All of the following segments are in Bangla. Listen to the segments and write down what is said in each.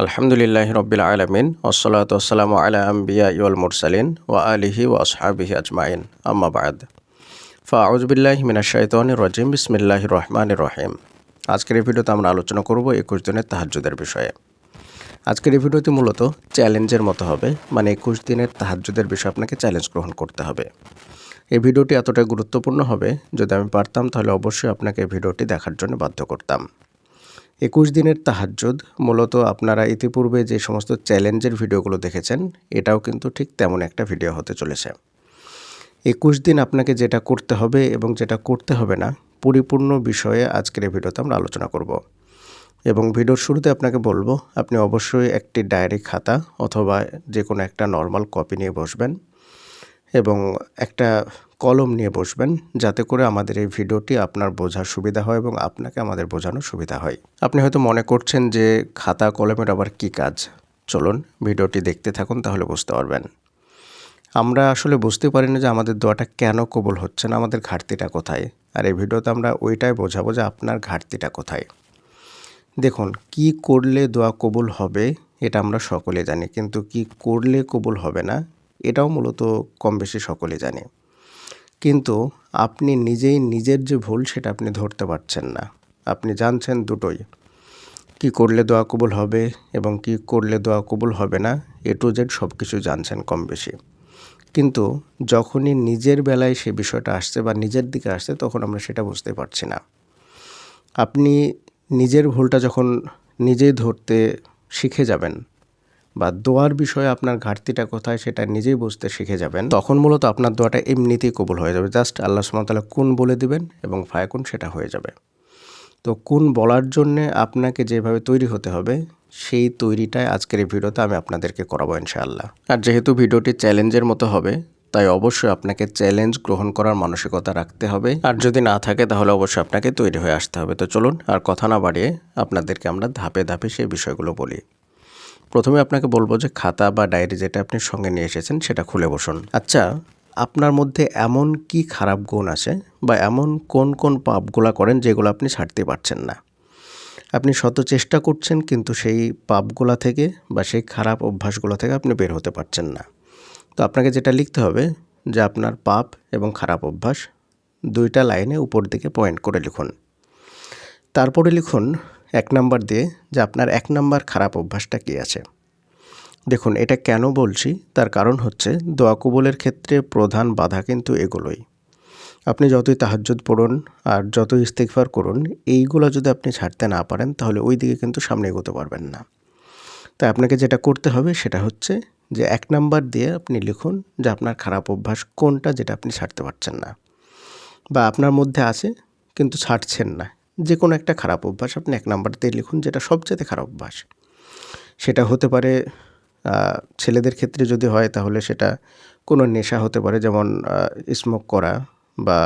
আলহামদুলিল্লাহ রবিল আলমিন ওসলাত ওসালাম আলা আম্বিয়া ইউল মুরসালিন ও আলিহি ও আসহাবিহি আজমাইন। আম্মাবাদ ফাউজবিল্লাহ মিনাশাইতন রজিম। বিসমিল্লাহ রহমান রহিম। আজকের এই ভিডিওতে আমরা আলোচনা করব একুশ দিনের তাহাজ্জুদের বিষয়ে। আজকের এই ভিডিওটি মূলত চ্যালেঞ্জের মতো হবে মানে একুশ দিনের তাহাজ্জুদের বিষয়ে আপনাকে চ্যালেঞ্জ গ্রহণ করতে হবে। এই ভিডিওটি এতটাই গুরুত্বপূর্ণ হবে, যদি আমি পারতাম তাহলে অবশ্যই আপনাকে এই ভিডিওটি দেখার জন্য বাধ্য করতাম। একুশ দিনের তাহাজ্জুদ, মূলত আপনারা ইতিপূর্বে যে সমস্ত চ্যালেঞ্জের ভিডিওগুলো দেখেছেন, এটাও কিন্তু ঠিক তেমন একটা ভিডিও হতে চলেছে। একুশ দিন আপনাকে যেটা করতে হবে এবং যেটা করতে হবে না, পরিপূর্ণ বিষয়ে আজকের ভিডিওতে আমরা আলোচনা করব। এবং ভিডিওর শুরুতে আপনাকে বলব, আপনি অবশ্যই একটি ডায়েরি খাতা অথবা যে কোনো একটা নর্মাল কপি নিয়ে বসবেন। এবং একটা কলম নিয়ে বসবেন যাতে করে আমাদের এই ভিডিওটি আপনার বোঝার সুবিধা হয় এবং আপনাকে আমাদের বোঝানোর সুবিধা হয়। আপনি হয়তো মনে করছেন যে খাতা কলমের আবার কি কাজ? চলুন ভিডিওটি দেখতে থাকুন তাহলে বুঝতে পারবেন। আমরা আসলে বুঝতে পারি না যে আমাদের দোয়াটা কেন কবুল হচ্ছে না, আমাদের ঘাটতিটা কোথায়? আর এই ভিডিওতে আমরা ওইটাই বোঝাবো যে আপনার ঘাটতিটা কোথায়। দেখুন, কি করলে দোয়া কবুল হবে এটা আমরা সকলে জানি, কিন্তু কি করলে কবুল হবে না এটাও মূলত কম বেশি সকলে জানে। কিন্তু আপনি নিজেই নিজের যে ভুল সেটা আপনি ধরতে পারছেন না। আপনি জানছেন দুটোই। কি করলে দোয়া কবুল হবে এবং কি করলে দোয়া কবুল হবে না, এ টু জেড সব কিছু জানছেন কম বেশি। কিন্তু যখনই নিজের বেলায় সে বিষয়টা আসছে বা নিজের দিকে আসছে, তখন আমরা সেটা বুঝতে পারছি না। আপনি নিজের ভুলটা যখন নিজেই ধরতে শিখে যাবেন বা দোয়ার বিষয়ে আপনার ঘাটতিটা কোথায় সেটা নিজেই বুঝতে শিখে যাবেন, তখন মূলত আপনার দোয়াটা এমনিতেই কবুল হয়ে যাবে। জাস্ট আল্লাহ সুমতাল্লাহ কোন বলে দিবেন এবং ফায়াকুন সেটা হয়ে যাবে। তো কোন বলার জন্যে আপনাকে যেভাবে তৈরি হতে হবে, সেই তৈরিটাই আজকের এই ভিডিওতে আমি আপনাদেরকে করাবো ইনশাআল্লাহ। আর যেহেতু ভিডিওটি চ্যালেঞ্জের মতো হবে, তাই অবশ্যই আপনাকে চ্যালেঞ্জ গ্রহণ করার মানসিকতা রাখতে হবে। আর যদি না থাকে, তাহলে অবশ্যই আপনাকে তৈরি হয়ে আসতে হবে। তো চলুন আর কথা না বাড়িয়ে আপনাদেরকে আমরা ধাপে ধাপে সেই বিষয়গুলো বলি। প্রথমে আপনাকে বলব যে খাতা বা ডায়েরি যেটা আপনি সঙ্গে নিয়ে এসেছেন, সেটা খুলে বসুন। আচ্ছা আপনার মধ্যে এমন কি খারাপ গুণ আছে বা এমন কোন কোন পাপগুলা করেন যেগুলো আপনি ছাড়তে পারছেন না? আপনি শত চেষ্টা করছেন, কিন্তু সেই পাপগুলা থেকে বা সেই খারাপ অভ্যাসগুলো থেকে আপনি বের হতে পারছেন না। তো আপনাকে যেটা লিখতে হবে, যে আপনার পাপ এবং খারাপ অভ্যাস দুইটা লাইনে উপর দিকে পয়েন্ট করে লিখুন। তারপরে লিখুন এক নাম্বার দিয়ে যে আপনার এক নাম্বার খারাপ অভ্যাসটা কী আছে। দেখুন, এটা কেন বলছি? তার কারণ হচ্ছে দোয়া কবুলের ক্ষেত্রে প্রধান বাধা কিন্তু এগুলোই। আপনি যতই তাহাজ্জুদ পড়ুন আর যতই ইস্তেকফার করুন, এইগুলো যদি আপনি ছাড়তে না পারেন, তাহলে ওই দিকে কিন্তু সামনে এগোতে পারবেন না। তাই আপনাকে যেটা করতে হবে সেটা হচ্ছে যে এক নাম্বার দিয়ে আপনি লিখুন যে আপনার খারাপ অভ্যাস কোনটা যেটা আপনি ছাড়তে পারছেন না। বা আপনার মধ্যে আছে, কিন্তু ছাড়ছেন না। যে কোনো একটা খারাপ অভ্যাস আপনি এক নাম্বার দিয়ে লিখুন যেটা সবচেয়ে খারাপ অভ্যাস। সেটা হতে পারে ছেলেদের ক্ষেত্রে যদি হয় তাহলে সেটা কোনো নেশা হতে পারে, যেমন স্মোক করা বা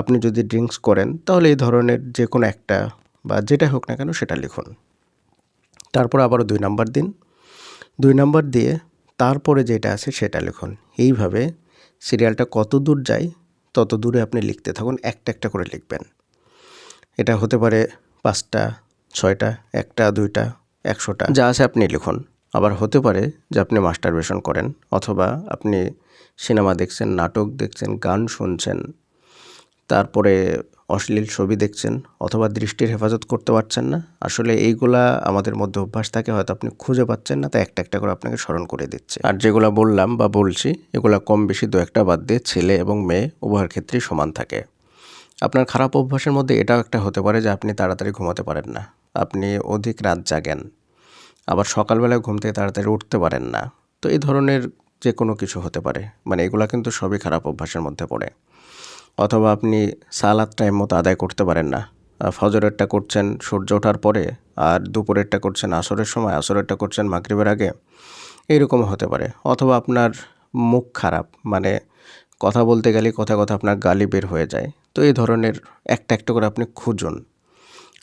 আপনি যদি ড্রিঙ্কস করেন তাহলে এই ধরনের যে কোনো একটা বা যেটা হোক না কেন সেটা লিখুন। তারপর আবারও দুই নাম্বার দিন। দুই নাম্বার দিয়ে তারপরে যেটা আছে সেটা লিখুন। এইভাবে সিরিয়ালটা কত দূর যায় তত দূরে আপনি লিখতে থাকুন, একটা একটা করে লিখবেন। এটা হতে পারে পাঁচটা, ছয়টা, একটা, দুইটা, একশোটা। যা আছে আপনি লিখুন। আবার হতে পারে যে আপনি মাস্টারবেশন করেন অথবা আপনি সিনেমা দেখছেন, নাটক দেখছেন, গান শুনছেন, তারপরে অশ্লীল ছবি দেখছেন অথবা দৃষ্টির হেফাজত করতে পারছেন না। আসলে এইগুলা আমাদের মধ্যে অভ্যাস থাকে, হয়তো আপনি খুঁজে পাচ্ছেন না, তাই একটা একটা করে আপনাকে স্মরণ করে দিচ্ছে। আর যেগুলো বললাম বা বলছি, এগুলা কম বেশি দু একটা বাদ দিয়ে ছেলে এবং মেয়ে উভয়ের ক্ষেত্রেই সমান থাকে। আপনার খারাপ অভ্যাসের মধ্যে এটাও একটা হতে পারে যে আপনি তাড়াতাড়ি ঘুমাতে পারেন না। আপনি অধিক রাত জাগেন, আবার সকালবেলায় ঘুম থেকে তাড়াতাড়ি উঠতে পারেন না। তো এই ধরনের যে কোনো কিছু হতে পারে। মানে এগুলো কিন্তু সবই খারাপ অভ্যাসের মধ্যে পড়ে। অথবা আপনি সালাদ টাইম মতো আদায় করতে পারেন না। ফজরেরটা করছেন সূর্য ওঠার পরে, আর দুপুরেরটা করছেন আসরের সময়, আসরেরটা করছেন মাগরিবের আগে এইরকম হতে পারে। অথবা আপনার মুখ খারাপ মানে কথা বলতে গেলে কথা কথা আপনার গালি বের হয়ে যায়। তো এই ধরনের একটা একটা করে আপনি খুঁজুন।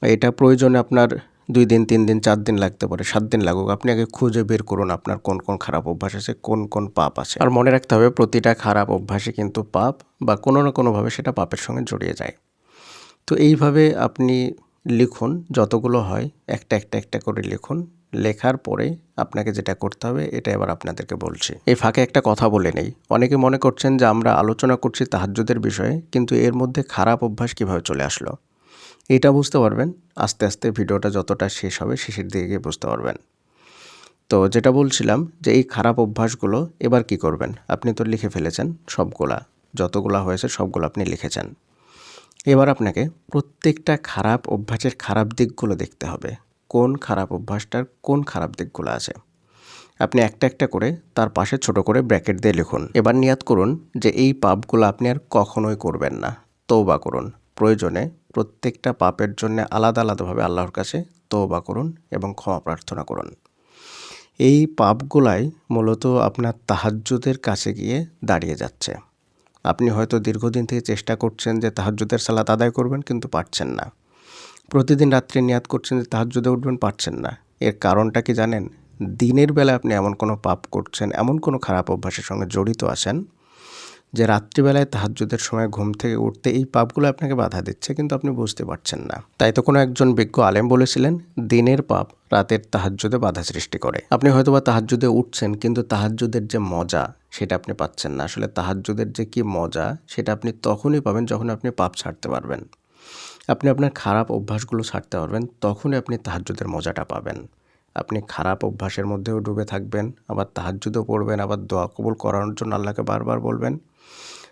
এটা প্রয়োজনে আপনার দুই দিন, তিন দিন, চার দিন লাগতে পারে, সাত দিন লাগুক। আপনি আগে খুঁজে বের করুন আপনার কোন কোন খারাপ অভ্যাস আছে, কোন কোন পাপ আছে। আর মনে রাখতে হবে প্রতিটা খারাপ অভ্যাসে কিন্তু পাপ বা কোনো না কোনোভাবে সেটা পাপের সঙ্গে জড়িয়ে যায়। তো এইভাবে আপনি লিখুন যতগুলো হয়, একটা একটা একটা করে লিখুন। লেখার পরে আপনাকে যেটা করতে হবে, এটা এবার আপনাদেরকে বলছি। এই ফাঁকে একটা কথা বলে নেই। অনেকে মনে করছেন যে আমরা আলোচনা করছি তাহাজ্জুদের বিষয়ে, কিন্তু এর মধ্যে খারাপ অভ্যাস কীভাবে চলে আসলো? এটা বুঝতে পারবেন। আস্তে আস্তে ভিডিওটা যতটা শেষ হবে, শেষের দিকে গিয়ে বুঝতে পারবেন। তো যেটা বলছিলাম যে এই খারাপ অভ্যাসগুলো এবার কি করবেন? আপনি তো লিখে ফেলেছেন সবগুলা। যতগুলা হয়েছে সবগুলো আপনি লিখেছেন। এবার আপনাকে প্রত্যেকটা খারাপ অভ্যাসের খারাপ দিকগুলো দেখতে হবে। কোন খারাপ অভ্যাসটার কোন খারাপ দিকগুলো আছে। আপনি একটা একটা করে তার পাশে ছোট করে ব্র্যাকেট দিয়ে লিখুন। এবার নিয়াত করুন যে এই পাপগুলো আপনি আর কখনোই করবেন না। তৌবা করুন। প্রয়োজনে প্রত্যেকটা পাপের জন্য আলাদা আলাদাভাবে আল্লাহর কাছে তৌবা করুন এবং ক্ষমা প্রার্থনা করুন। এই পাপগুলাই মূলত আপনার তাহাজ্জুদের কাছে গিয়ে দাঁড়িয়ে যাচ্ছে। আপনি হয়তো দীর্ঘদিন থেকে চেষ্টা করছেন যে তাহাজ্জুদের সালাত আদায় করবেন, কিন্তু পারছেন না। প্রতিদিন রাত্রে নিয়াত করছেন যে তাহাজ্জুদে উঠবেন, পারছেন না। এর কারণটা কি জানেন? দিনের বেলা আপনি এমন কোনো পাপ করছেন, এমন কোনো খারাপ অভ্যাসের সঙ্গে জড়িত আছেন যে রাত্রিবেলায় তাহাজ্জুদের সময় ঘুম থেকে উঠতে এই পাপগুলো আপনাকে বাধা দিচ্ছে, কিন্তু আপনি বুঝতে পারছেন না। তাই তো কোনো একজন বিজ্ঞ আলেম বলেছিলেন, দিনের পাপ রাতের তাহাজ্জুদে বাধা সৃষ্টি করে। আপনি হয়তোবা তাহাজ্জুদে উঠছেন, কিন্তু তাহাজ্জুদের যে মজা, সেটা আপনি পাচ্ছেন না। আসলে তাহাজ্জুদের যে কি মজা, সেটা আপনি তখনই পাবেন যখন আপনি পাপ ছাড়তে পারবেন। আপনি আপনার খারাপ অভ্যাসগুলো ছাড়তে পারবেন, তখনই আপনি তাহাজ্জুদের মজাটা পাবেন। আপনি খারাপ অভ্যাসের মধ্যেও ডুবে থাকবেন, আবার তাহাজ্জুদও পড়বেন, আবার দোয়া কবুল করানোর জন্য আল্লাহকে বারবার বলবেন।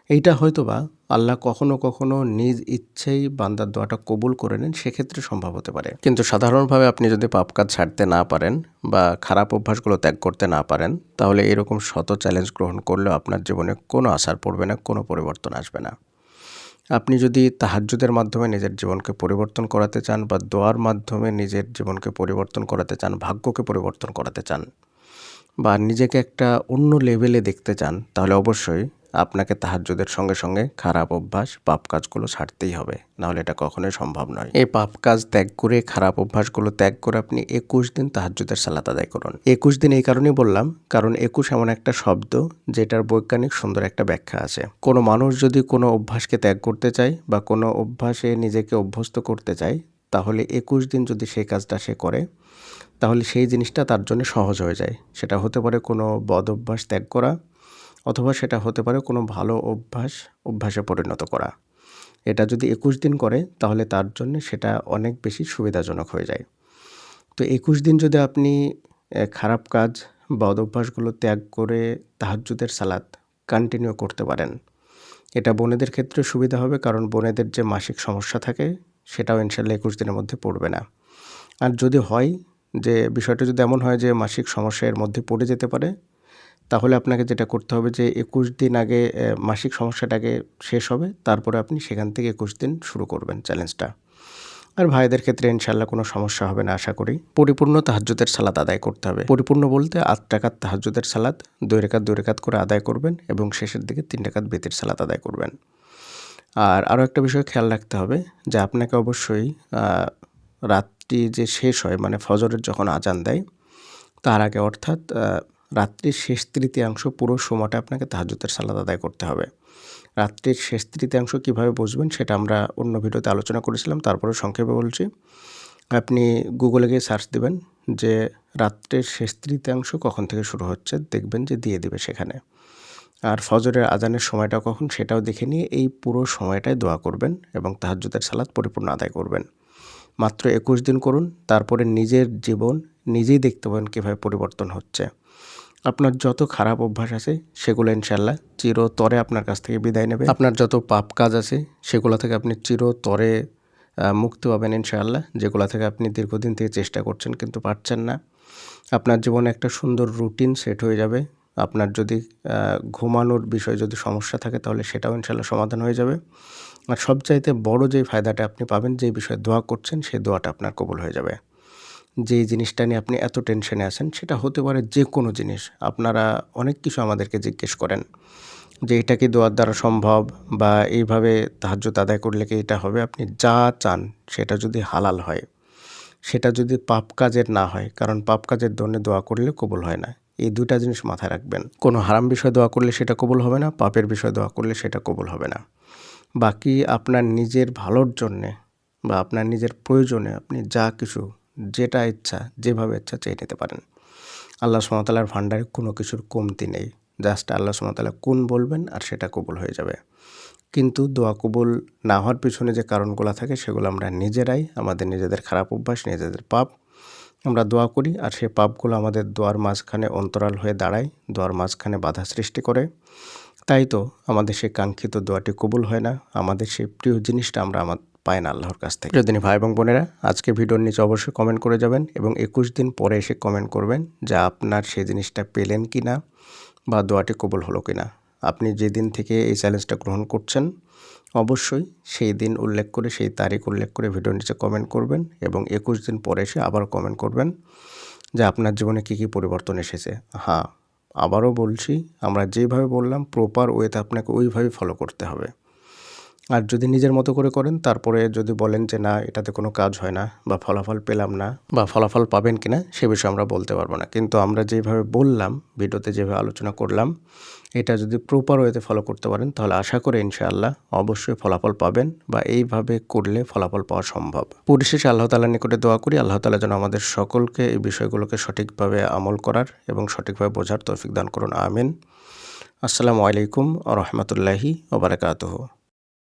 এইটা হয়তো বা আল্লাহ কখনো কখনো নিজ ইচ্ছেই বান্দার দোয়াটা কবুল করে নেন, সেক্ষেত্রে সম্ভব হতে পারে। কিন্তু সাধারণভাবে আপনি যদি পাপ কাজ ছাড়তে না পারেন বা খারাপ অভ্যাসগুলো ত্যাগ করতে না পারেন, তাহলে এরকম শত চ্যালেঞ্জ গ্রহণ করলেও আপনার জীবনে কোনো আসার পড়বে না, কোনো পরিবর্তন আসবে না। আপনি যদি তাহাজ্জুদের মাধ্যমে নিজের জীবনকে পরিবর্তন করাতে চান বা দোয়ার মাধ্যমে নিজের জীবনকে পরিবর্তন করাতে চান, ভাগ্যকে পরিবর্তন করাতে চান বা নিজেকে একটা অন্য লেভেলে দেখতে চান, তাহলে অবশ্যই আপনাকে তাহাজ্জুদের সঙ্গে সঙ্গে খারাপ অভ্যাস, পাপ কাজগুলো ছাড়তেই হবে। নাহলে এটা কখনোই সম্ভব নয়। এই পাপ কাজ ত্যাগ করে, খারাপ অভ্যাসগুলো ত্যাগ করে আপনি একুশ দিন তাহাজ্জুদের সালাত আদায় করুন। একুশ দিন এই কারণেই বললাম, কারণ একুশ এমন একটা শব্দ যেটার বৈজ্ঞানিক সুন্দর একটা ব্যাখ্যা আছে। কোনো মানুষ যদি কোনো অভ্যাসকে ত্যাগ করতে চায় বা কোনো অভ্যাসে নিজেকে অভ্যস্ত করতে চায়, তাহলে একুশ দিন যদি সেই কাজটা সে করে, তাহলে সেই জিনিসটা তার জন্য সহজ হয়ে যায়। সেটা হতে পারে কোনো বদ অভ্যাস ত্যাগ করা অথবা সেটা হতে পারে কোনো ভালো অভ্যাস, অভ্যাসে পরিণত করা। এটা যদি একুশ দিন করে, তাহলে তার জন্য সেটা অনেক বেশি সুবিধাজনক হয়ে যায়। তো একুশ দিন যদি আপনি খারাপ কাজ বা অভ্যাসগুলো ত্যাগ করে তাহাজুদের সালাদ কন্টিনিউ করতে পারেন। এটা বোনেদের ক্ষেত্রে সুবিধা হবে কারণ বোনেদের যে মাসিক সমস্যা থাকে, সেটাও ইনশাল্লাহ একুশ দিনের মধ্যে পড়বে না। আর যদি হয় যে, বিষয়টা যদি এমন হয় যে, মাসিক সমস্যা এর মধ্যে পড়ে যেতে পারে তাহলে আপনাকে যেটা করতে হবে যে একুশ দিন আগে মাসিক সমস্যাটাকে শেষ হবে, তারপরে আপনি সেখান থেকে একুশ দিন শুরু করবেন চ্যালেঞ্জটা। আর ভাইদের ক্ষেত্রে ইনশাল্লাহ কোনো সমস্যা হবে না, আশা করি। পরিপূর্ণ তাহাজুদের সালাদ আদায় করতে হবে। পরিপূর্ণ বলতে আট টাকার তাহাজুদের সালাদ দুই রেখাত দুই রেখাত করে আদায় করবেন এবং শেষের দিকে তিন টাকাত বেতের সালাদ আদায় করবেন। আর আরও একটা বিষয় খেয়াল রাখতে হবে যে আপনাকে অবশ্যই রাত্রি যে শেষ হয় মানে ফজরের যখন আজান দেয়, তার আগে অর্থাৎ রাত্রির শেষ তৃতীয়াংশ পুরো সময়টা আপনাকে তাহাজুতের সালাদ আদায় করতে হবে। রাত্রির শেষ তৃতীয়াংশ কীভাবে বুঝবেন সেটা আমরা অন্য ভিডিওতে আলোচনা করেছিলাম তারপরে সংক্ষেপে বলছি। আপনি গুগলে গিয়ে সার্চ দেবেন যে রাত্রের শেষ তৃতীয়াংশ কখন থেকে শুরু হচ্ছে, দেখবেন যে দিয়ে দিবে সেখানে। আর ফজরের আজানের সময়টা কখন সেটাও দেখে নিয়ে এই পুরো সময়টায় দোয়া করবেন এবং তাহাজুদের সালাদ পরিপূর্ণ আদায় করবেন। মাত্র একুশ দিন করুন, তারপরে নিজের জীবন নিজেই দেখতে পাবেন কীভাবে পরিবর্তন হচ্ছে। আপনার যত খারাপ অভ্যাস আছে, সেগুলো ইনশাল্লাহ চিরতরে আপনার কাছ থেকে বিদায় নেবে। আপনার যত পাপ কাজ আছে, সেগুলো থেকে আপনি চিরতরে মুক্তি পাবেন ইনশাআল্লাহ, যেগুলো থেকে আপনি দীর্ঘদিন থেকে চেষ্টা করছেন কিন্তু পারছেন না। আপনার জীবনে একটা সুন্দর রুটিন সেট হয়ে যাবে। আপনার যদি ঘুমানোর বিষয়ে যদি সমস্যা থাকে, তাহলে সেটাও ইনশাল্লাহ সমাধান হয়ে যাবে। আর সবচাইতে বড় যে ফায়দাটা আপনি পাবেন, যে বিষয়ে দোয়া করছেন সেই দোয়াটা আপনার কবুল হয়ে যাবে। যে জিনিসটা নিয়ে আপনি এত টেনশনে আছেন, সেটা হতে পারে যে কোনো জিনিস। আপনারা অনেক কিছু আমাদেরকে জিজ্ঞেস করেন যে এটা কি দোয়ার দ্বারা সম্ভব বা এইভাবে তাহাজ্য আদায় করলে কি এটা হবে? আপনি যা চান সেটা যদি হালাল হয়, সেটা যদি পাপ কাজের না হয়, কারণ পাপ কাজের জন্য দোয়া করলে কবুল হয় না। এই দুটা জিনিস মাথায় রাখবেন। কোনো হারাম বিষয় দোয়া করলে সেটা কবুল হবে না, পাপের বিষয় দোয়া করলে সেটা কবুল হবে না। বাকি আপনার নিজের ভালোর জন্যে বা আপনার নিজের প্রয়োজনে আপনি যা কিছু যেটা ইচ্ছা, যেভাবে ইচ্ছা চেয়ে নিতে পারেন। আল্লাহ সুমতালার ভান্ডারে কোনো কিছুর কমতি নেই। জাস্ট আল্লাহ সুমতালা কোন বলবেন আর সেটা কবুল হয়ে যাবে। কিন্তু দোয়া কবুল না হওয়ার পিছনে যে কারণগুলো থাকে, সেগুলো আমরা নিজেরাই, আমাদের নিজেদের খারাপ অভ্যাস, নিজেদের পাপ আমরা দোয়া করি আর সেই পাপগুলো আমাদের দোয়ার মাঝখানে অন্তরাল হয়ে দাঁড়ায়, দোয়ার মাঝখানে বাধা সৃষ্টি করে। তাই তো আমাদের সেই কাঙ্ক্ষিত দোয়াটি কবুল হয় না। আমাদের সেই প্রিয় জিনিসটা আমরা আমার পাই না আল্লাহর কাছ থেকে। যদি ভাই এবং বোনেরা আজকে ভিডিওর নিচে অবশ্যই কমেন্ট করে যাবেন এবং একুশ দিন পরে এসে কমেন্ট করবেন যে আপনার সেই জিনিসটা পেলেন কি না বা দোয়াটি কবুল হলো কি না আপনি যেদিন থেকে এই চ্যালেঞ্জটা গ্রহণ করছেন, অবশ্যই সেই দিন উল্লেখ করে, সেই তারিখ উল্লেখ করে ভিডিওর নিচে কমেন্ট করবেন এবং একুশ দিন পরে এসে আবার কমেন্ট করবেন যে আপনার জীবনে কী কী পরিবর্তন এসেছে। হ্যাঁ আবারও বলছি, আমরা যেভাবে বললাম প্রপার ওয়েতে আপনাকে ওইভাবেই ফলো করতে হবে। আর যদি নিজের মতো করে করেন, তারপরে যদি বলেন যে, না, এটাতে কোনো কাজ হয় না বা ফলাফল পেলাম না বা ফলাফল পাবেন কি না, সে বিষয়ে আমরা বলতে পারব না। কিন্তু আমরা যেভাবে বললাম, ভিডিওতে যেভাবে আলোচনা করলাম, এটা যদি প্রপার ওয়েতে ফলো করতে পারেন, তাহলে আশা করে ইনশাআল্লাহ অবশ্যই ফলাফল পাবেন বা এইভাবে করলে ফলাফল পাওয়া সম্ভব। পরিশেষে আল্লাহ তালার নিকটে দোয়া করি, আল্লাহ তালা যেন আমাদের সকলকে এই বিষয়গুলোকে সঠিকভাবে আমল করার এবং সঠিকভাবে বোঝার তৌফিক দান করুন, আমিন। আসসালামু আলাইকুম আ রহমতুল্লাহি ওবরাকাতহ